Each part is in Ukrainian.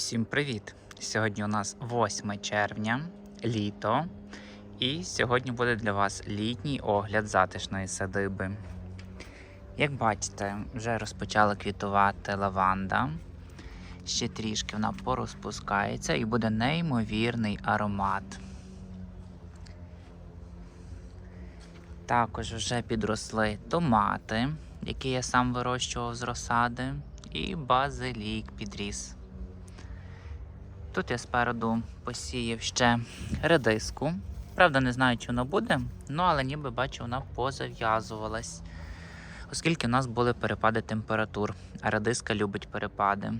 Усім привіт! Сьогодні у нас 8 червня, літо. І сьогодні буде для вас літній огляд затишної садиби. Як бачите, вже розпочала квітувати лаванда. Ще трішки вона порозпускається і буде неймовірний аромат. Також вже підросли томати, які я сам вирощував з розсади, і базилік підріс. Тут я спереду посіяв ще редиску. Правда, не знаю, чи вона буде, ну але ніби бачу, вона позав'язувалась, оскільки у нас були перепади температур, а редиска любить перепади.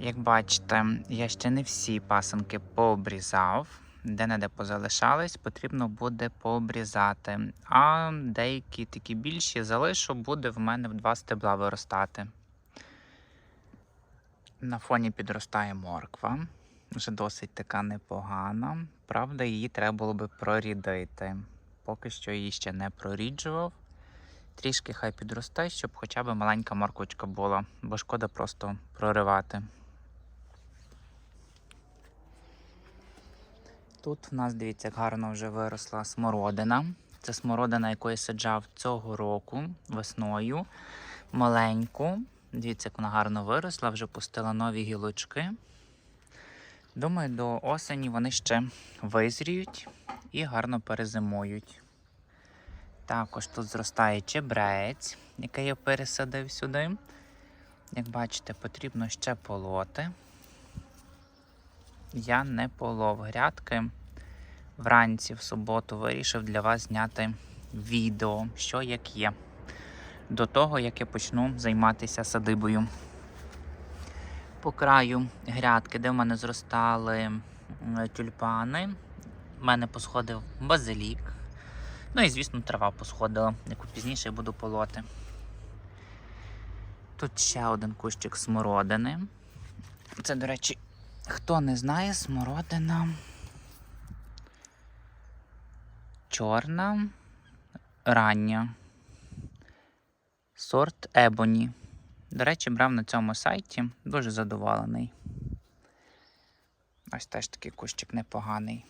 Як бачите, я ще не всі пасенки пообрізав. Де-не-де позалишались, потрібно буде пообрізати. А деякі такі більші залишу, буде в мене в два стебла виростати. На фоні підростає морква. Вже досить така непогана. Правда, її треба було би прорідити. Поки що її ще не проріджував. Трішки хай підросте, щоб хоча б маленька морквочка була, бо шкода просто проривати. Тут в нас, дивіться, як гарно вже виросла смородина. Це смородина, яку я саджав цього року весною. Маленьку. Дивіться, як вона гарно виросла, вже пустила нові гілочки. Думаю, до осені вони ще визріють і гарно перезимують. Також тут зростає чебрець, який я пересадив сюди. Як бачите, потрібно ще полоти. Я не полов грядки. Вранці в суботу вирішив для вас зняти відео, що як є до того, як я почну займатися садибою. По краю грядки, де в мене зростали тюльпани, в мене посходив базилік. Ну і, звісно, трава посходила, яку пізніше я буду полоти. Тут ще один кущик смородини. Це, до речі, хто не знає, смородина чорна, рання сорт Ебоні. До речі, брав на цьому сайті, дуже задоволений. Ось теж такий кущик непоганий.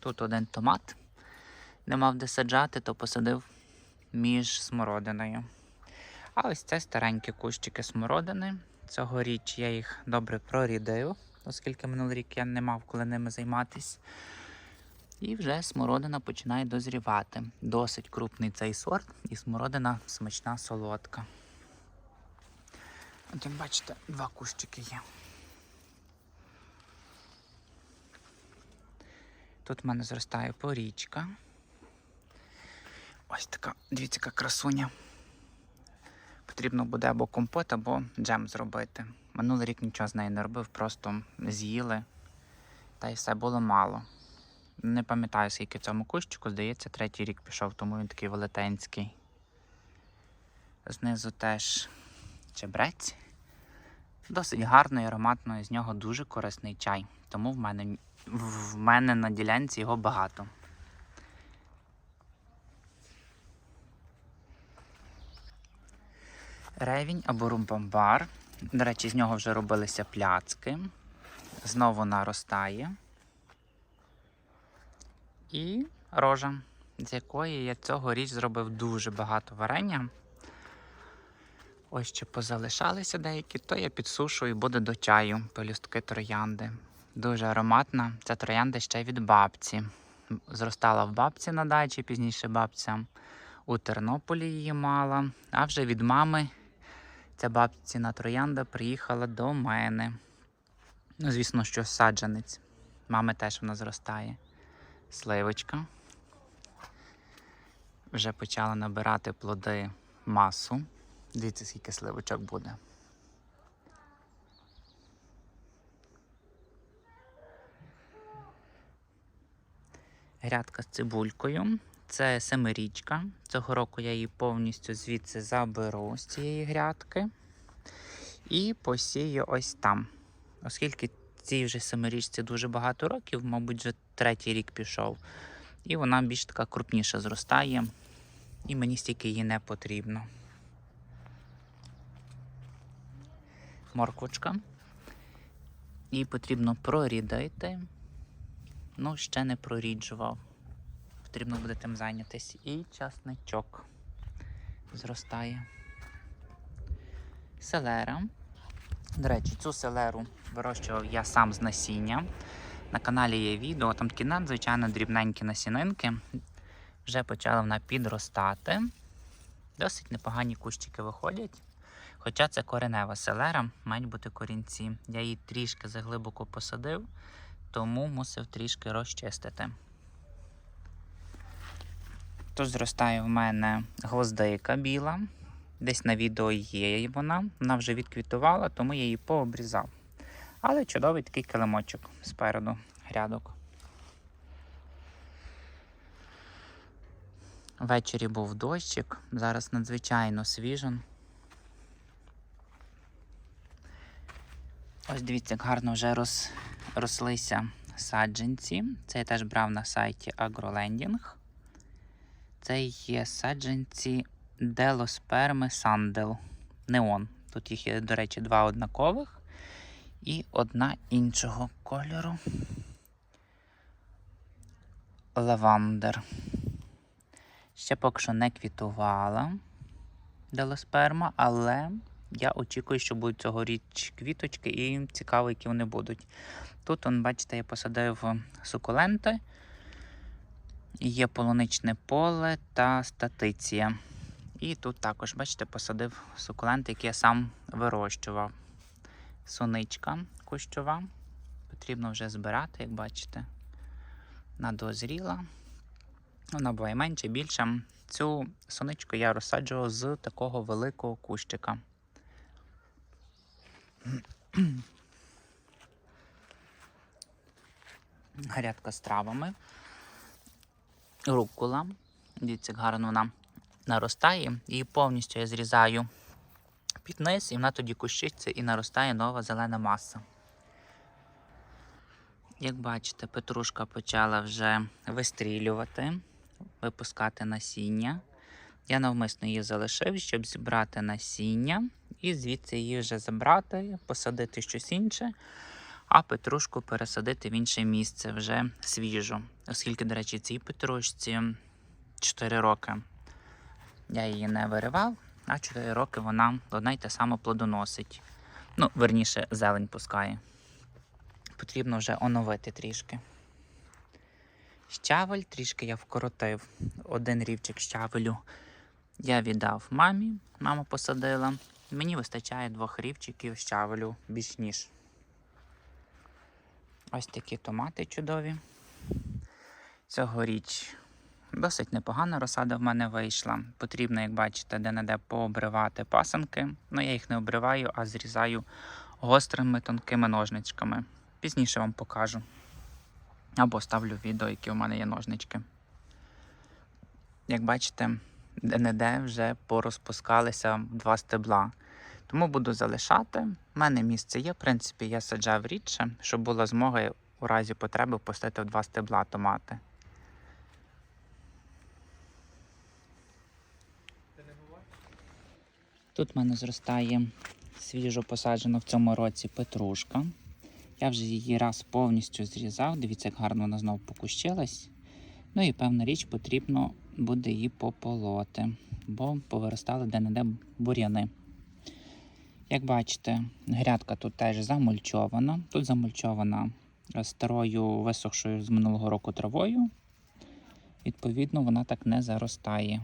Тут один томат. Не мав де саджати, то посадив між смородиною. А ось це старенькі кущики смородини. Цьогоріч я їх добре прорідив, оскільки минулий рік я не мав коли ними займатися. І вже смородина починає дозрівати. Досить крупний цей сорт, і смородина смачна солодка. От як бачите, два кущики є. Тут в мене зростає порічка. Ось така, дивіться, яка красуня. Потрібно буде або компот, або джем зробити. Минулий рік нічого з нею не робив, просто з'їли. Та й все було мало. Не пам'ятаю, скільки цьому кущику, здається, третій рік пішов, тому він такий велетенський. Знизу теж чебрець. Досить гарний, ароматний, з нього дуже корисний чай. Тому в мене, в мене на ділянці його багато. Ревінь або румбамбар. До речі, з нього вже робилися пляцки. Знову наростає і рожа, з якої я цьогоріч зробив дуже багато варення. Ось ще позалишалися деякі, то я підсушую і буде до чаю пелюстки троянди. Дуже ароматна. Ця троянда ще від бабці. Зростала в бабці на дачі, пізніше бабця у Тернополі її мала. А вже від мами ця бабціна троянда приїхала до мене. Ну, звісно, що саджанець. Мами теж вона зростає сливочка. Вже почала набирати плоди масу. Дивіться, скільки сливочок буде. Грядка з цибулькою. Це семирічка. Цього року я її повністю звідси заберу з цієї грядки. І посію ось там. Оскільки цій вже семирічці дуже багато років, мабуть, вже третій рік пішов. І вона більш така крупніша зростає. І мені стільки її не потрібно. Морквочка. Її потрібно прорідити. Ну, ще не проріджував. Потрібно буде тим зайнятися. І часничок зростає. Селера. До речі, цю селеру вирощував я сам з насіння. На каналі є відео, там такі надзвичайно дрібненькі насінинки. Вже почала вона підростати. Досить непогані кущики виходять. Хоча це коренева селера, мають бути корінці. Я її трішки заглибоко посадив, тому мусив трішки розчистити. Тут зростає в мене гвоздика біла. Десь на відео є вона. Вона вже відквітувала, тому я її пообрізав. Але чудовий такий килимочок спереду грядок. Ввечері був дощик, зараз надзвичайно свіжо. Ось дивіться, як гарно вже роз, рослися саджанці. Це я теж брав на сайті AgroLending. Це є саджанці Делосперми Сандел Неон. Тут їх є, до речі, два однакових і одна іншого кольору. Лавандер. Ще поки що не квітувала делосперма, але я очікую, що будуть цьогоріч квіточки і цікаво, які вони будуть. Тут, он, бачите, я посадив сукуленти, є полуничне поле та статиція. І тут також, бачите, посадив сукуленти, які я сам вирощував. Соничка кущова. Потрібно вже збирати, як бачите. Вона дозріла. Вона буває менше, більше. Цю соничку я розсаджував з такого великого кущика. Грядка з травами. Рукула. Дивіться, як гарно вона наростає. Її повністю я зрізаю під низ, і вона тоді кущиться і наростає нова зелена маса. Як бачите, петрушка почала вже вистрілювати, випускати насіння. Я навмисно її залишив, щоб зібрати насіння і звідси її вже забрати, посадити щось інше, а петрушку пересадити в інше місце вже свіжу. Оскільки, до речі, цій петрушці 4 роки я її не виривав, а 4 роки вона одна й те саме плодоносить. Ну, верніше, зелень пускає. Потрібно вже оновити трішки. Щавель трішки я вкоротив. Один рівчик щавелю я віддав мамі, мама посадила. Мені вистачає двох рівчиків щавелю більш ніж. Ось такі томати чудові. Цьогоріч досить непогана розсада в мене вийшла. Потрібно, як бачите, де-не-де пообривати пасанки. Ну, я їх не обриваю, а зрізаю гострими тонкими ножничками. Пізніше вам покажу. Або ставлю відео, які у мене є ножнички. Як бачите, де-не-де вже порозпускалися два стебла. Тому буду залишати. У мене місце є, в принципі, я саджав рідше, щоб була змога у разі потреби пустити в два стебла томати. Тут в мене зростає свіжо посаджена в цьому році петрушка. Я вже її раз повністю зрізав. Дивіться, як гарно вона знову покущилась. Ну і певна річ потрібно буде її пополоти, бо повиростали де-не-де бур'яни. Як бачите, грядка тут теж замульчована. Тут замульчована старою висохшою з минулого року травою. Відповідно, вона так не заростає.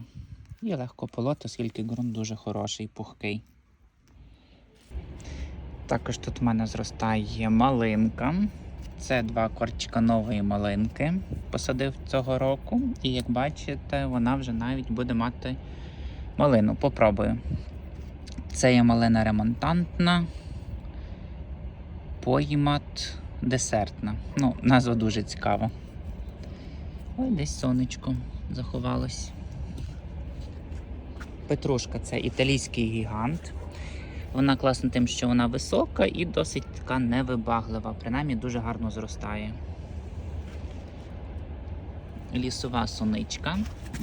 І легко полоти, оскільки ґрунт дуже хороший, пухкий. Також тут в мене зростає малинка. Це два корчика нової малинки. Посадив цього року. І як бачите, вона вже навіть буде мати малину. Попробую. Це є малина ремонтантна. Поймат десертна. Ну, назва дуже цікава. Ой, десь сонечко заховалось. Петрушка це італійський гігант. Вона класна тим, що вона висока і досить така невибаглива. Принаймні дуже гарно зростає. Лісова соничка,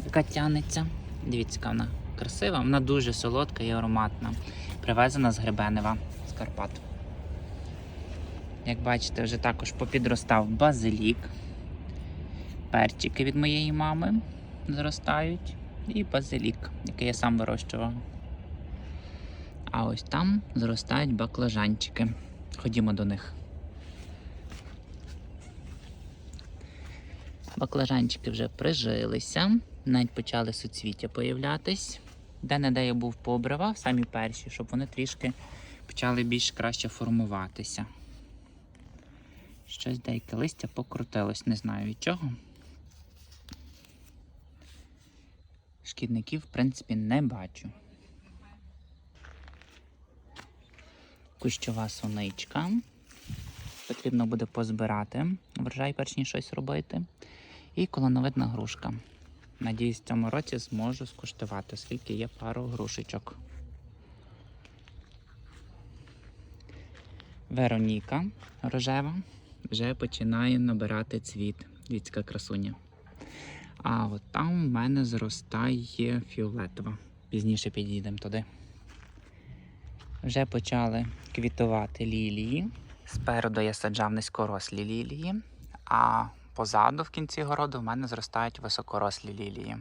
яка тянеться. Дивіться, яка вона красива, вона дуже солодка і ароматна. Привезена з Гребенева з Карпат. Як бачите, вже також попідростав базилік. Перчики від моєї мами зростають. І базилік, який я сам вирощував. А ось там зростають баклажанчики. Ходімо до них. Баклажанчики вже прижилися, навіть почали суцвіття появлятись. Де не де я був пообривав, самі перші, щоб вони трішки почали більш краще формуватися. Щось деяке листя покрутилось, не знаю від чого. Шкідників, в принципі, не бачу. Кущова соничка. Потрібно буде позбирати врожай, перш ніж щось робити. І колоновидна грушка. Надіюсь, в цьому році зможу скуштувати, оскільки є пару грушечок. Вероніка рожева вже починає набирати цвіт. Дивіться, красуня. А от там в мене зростає фіолетова. Пізніше підійдемо туди. Вже почали квітувати лілії. Спереду я саджав низькорослі лілії, а позаду в кінці городу в мене зростають високорослі лілії.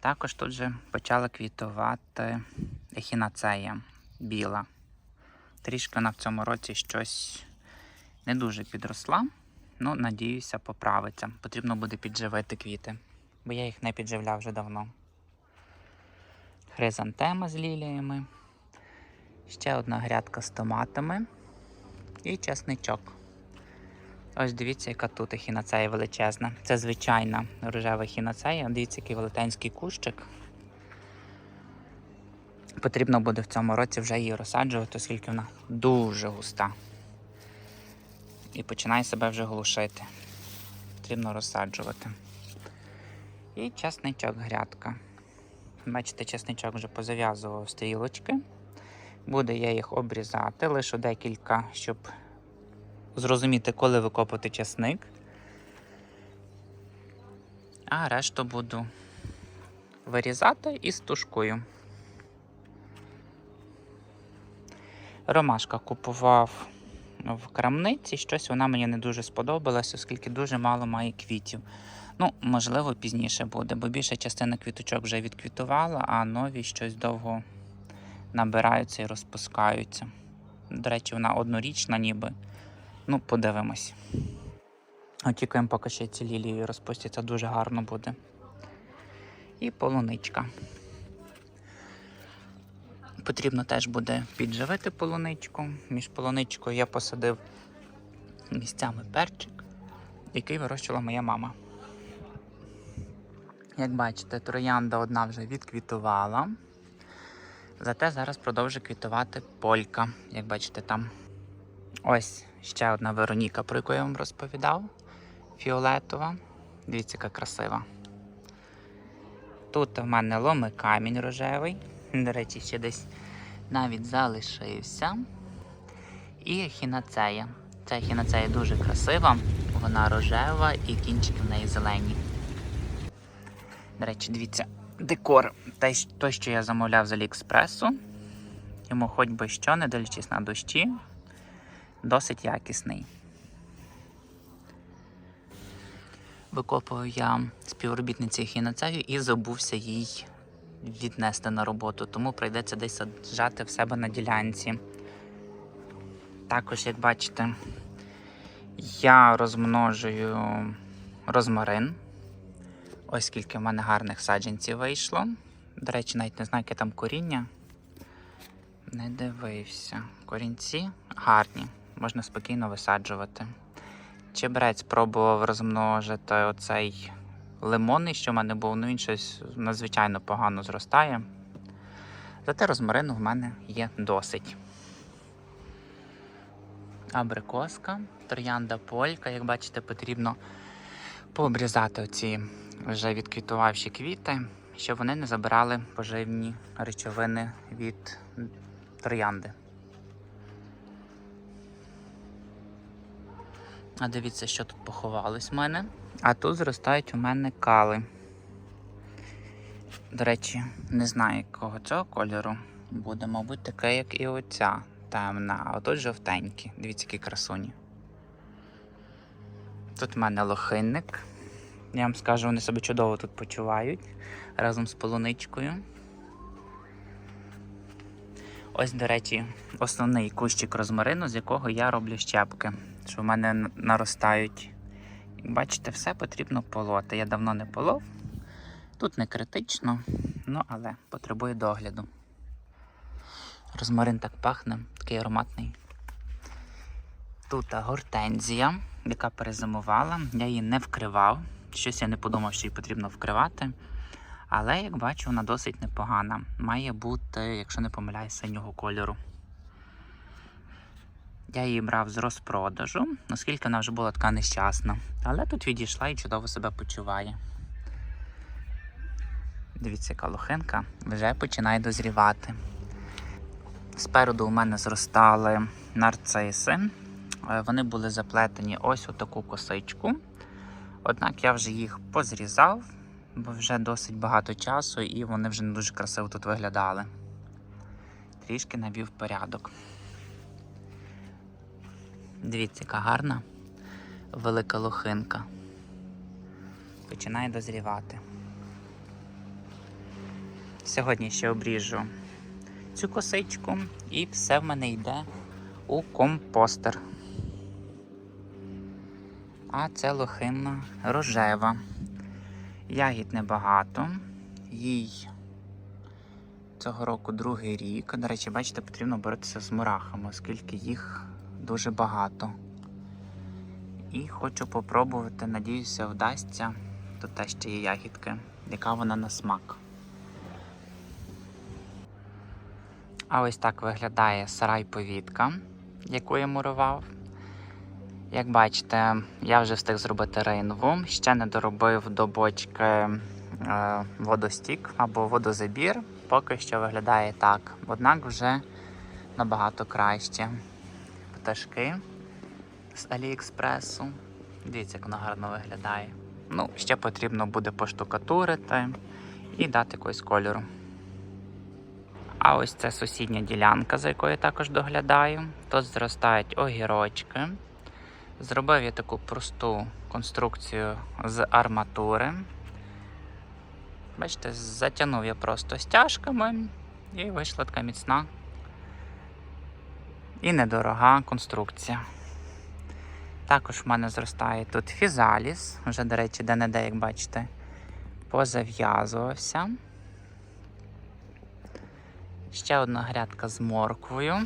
Також тут же почала квітувати ехінацея біла. Трішки вона в цьому році щось не дуже підросла. Ну, надіюся, поправиться. Потрібно буде підживити квіти, бо я їх не підживляв вже давно. Хризантема з ліліями. Ще одна грядка з томатами і чесничок. Ось дивіться, яка тут ехінацея величезна. Це звичайна рожева ехінацея. Дивіться, який велетенський кущик. Потрібно буде в цьому році вже її розсаджувати, оскільки вона дуже густа. І починає себе вже глушити. Потрібно розсаджувати. І чесничок грядка. Бачите, чесничок вже позав'язував стрілочки. Буде я їх обрізати, лише декілька, щоб зрозуміти, коли викопати чесник. А решту буду вирізати і стушкую. Ромашка купував в крамниці, щось вона мені не дуже сподобалась, оскільки дуже мало має квітів. Ну, можливо, пізніше буде, бо більша частина квіточок вже відквітувала, а нові щось довго набираються і розпускаються. До речі, вона однорічна, ніби. Ну, подивимось. Очікуємо, поки ще ці лілії розпустяться, дуже гарно буде. І полуничка. Потрібно теж буде підживити полуничку. Між полуничкою я посадив місцями перчик, який вирощувала моя мама. Як бачите, троянда одна вже відквітувала. Зате зараз продовжує квітувати полька. Як бачите, там ось ще одна Вероніка, про яку я вам розповідав. Фіолетова. Дивіться, яка красива. Тут в мене ломи камінь рожевий. До речі, ще десь навіть залишився. І ехінацея. Ця ехінацея дуже красива, вона рожева і кінчики в неї зелені. До речі, дивіться, декор. Той, що я замовляв з Аліекспресу. Йому хоч би що, не дивлячись на дощі, досить якісний. Викопував я співробітниці хіноцею і забувся їй віднести на роботу, тому прийдеться десь саджати в себе на ділянці. Також, як бачите, я розмножую розмарин. Ось скільки в мене гарних саджанців вийшло. До речі, навіть не знаю, яке там коріння. Не дивився. Корінці гарні, можна спокійно висаджувати. Чебрець пробував розмножити оцей лимонний, що в мене був, ну він щось надзвичайно погано зростає. Зате розмарину в мене є досить. Абрикоска, троянда полька, як бачите, потрібно пообрізати оці вже відквітувавші квіти щоб вони не забирали поживні речовини від троянди. А дивіться, що тут поховалось в мене. А тут зростають у мене кали. До речі, не знаю, якого цього кольору буде, мабуть, таке, як і оця темна, а отут жовтенькі. Дивіться, які красуні. Тут в мене лохинник. Я вам скажу, вони себе чудово тут почувають разом з полуничкою. Ось, до речі, основний кущик розмарину, з якого я роблю щепки, що в мене наростають. Бачите, все потрібно полоти. Я давно не полов. Тут не критично, ну але потребує догляду. Розмарин так пахне, такий ароматний. Тут гортензія, яка перезимувала. Я її не вкривав. Щось я не подумав, що її потрібно вкривати. Але, як бачу, вона досить непогана. Має бути, якщо не помиляюсь, синього кольору. Я її брав з розпродажу, оскільки вона вже була така нещасна. Але тут відійшла і чудово себе почуває. Дивіться, яка лохинка вже починає дозрівати. Спереду у мене зростали нарциси. Е, Вони були заплетені ось у таку косичку. Однак я вже їх позрізав, бо вже досить багато часу і вони вже не дуже красиво тут виглядали. Трішки навів порядок. Дивіться, яка гарна велика лохинка. Починає дозрівати. Сьогодні ще обріжу цю косичку і все в мене йде у компостер. А це лохина рожева. Ягід небагато. Їй цього року другий рік. До речі, бачите, потрібно боротися з мурахами, оскільки їх дуже багато. І хочу попробувати, надіюся, вдасться. Тут теж ще є ягідки, яка вона на смак. А ось так виглядає сарай повітка, яку я мурував. Як бачите, я вже встиг зробити рейнву, ще не доробив до бочки е, водостік або водозабір. Поки що виглядає так. Однак вже набагато краще. Пташки з Аліекспресу. Дивіться, як воно гарно виглядає. Ну, ще потрібно буде поштукатурити і дати якогось кольору. А ось це сусідня ділянка, за якою я також доглядаю. Тут зростають огірочки. Зробив я таку просту конструкцію з арматури. Бачите, затягнув я просто стяжками і вийшла така міцна і недорога конструкція. Також в мене зростає тут фізаліс, вже, до речі, де-не-де, як бачите, позав'язувався. Ще одна грядка з морквою.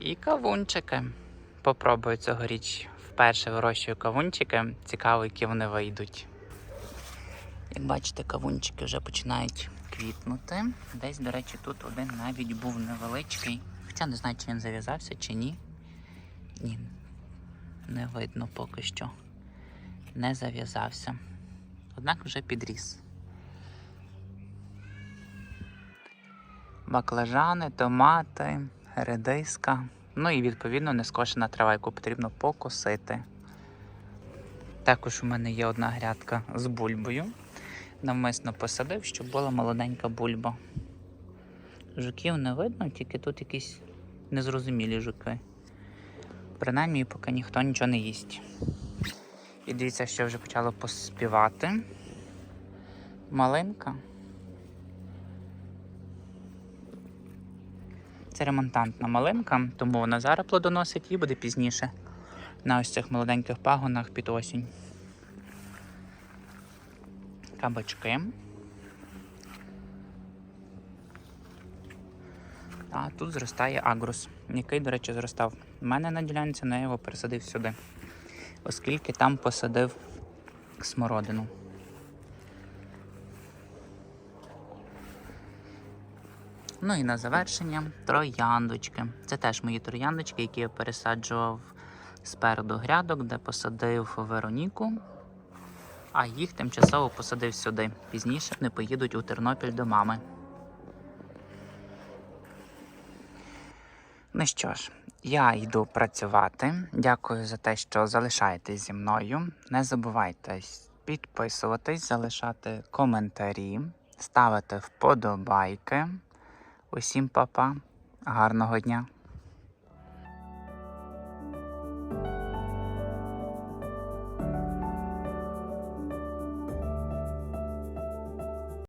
І кавунчики. Попробую цьогоріч вперше вирощую кавунчики. Цікаво, які вони вийдуть. Як бачите, кавунчики вже починають квітнути. Десь, до речі, тут один навіть був невеличкий. Хоча не знаю, чи він зав'язався, чи ні. Ні, не видно поки що. Не зав'язався. Однак вже підріс. Баклажани, томати, редиска. Ну і відповідно нескошена трава, яку потрібно покосити. Також у мене є одна грядка з бульбою. Навмисно посадив, щоб була молоденька бульба. Жуків не видно, тільки тут якісь незрозумілі жуки. Принаймні, поки ніхто нічого не їсть. І дивіться, що вже почало поспівати. Малинка. Це ремонтантна малинка, тому вона зараз плодоносить і буде пізніше на ось цих молоденьких пагонах під осінь. Кабачки. А тут зростає агрус, який, до речі, зростав у мене на ділянці, але я його пересадив сюди, оскільки там посадив смородину. Ну і на завершення трояндочки. Це теж мої трояндочки, які я пересаджував спереду грядок, де посадив Вероніку. а їх тимчасово посадив сюди. Пізніше вони поїдуть у Тернопіль до мами. Ну що ж, я йду працювати. Дякую за те, що залишаєтесь зі мною. Не забувайте підписуватись, залишати коментарі, ставити вподобайки. Усім па-па. Гарного дня!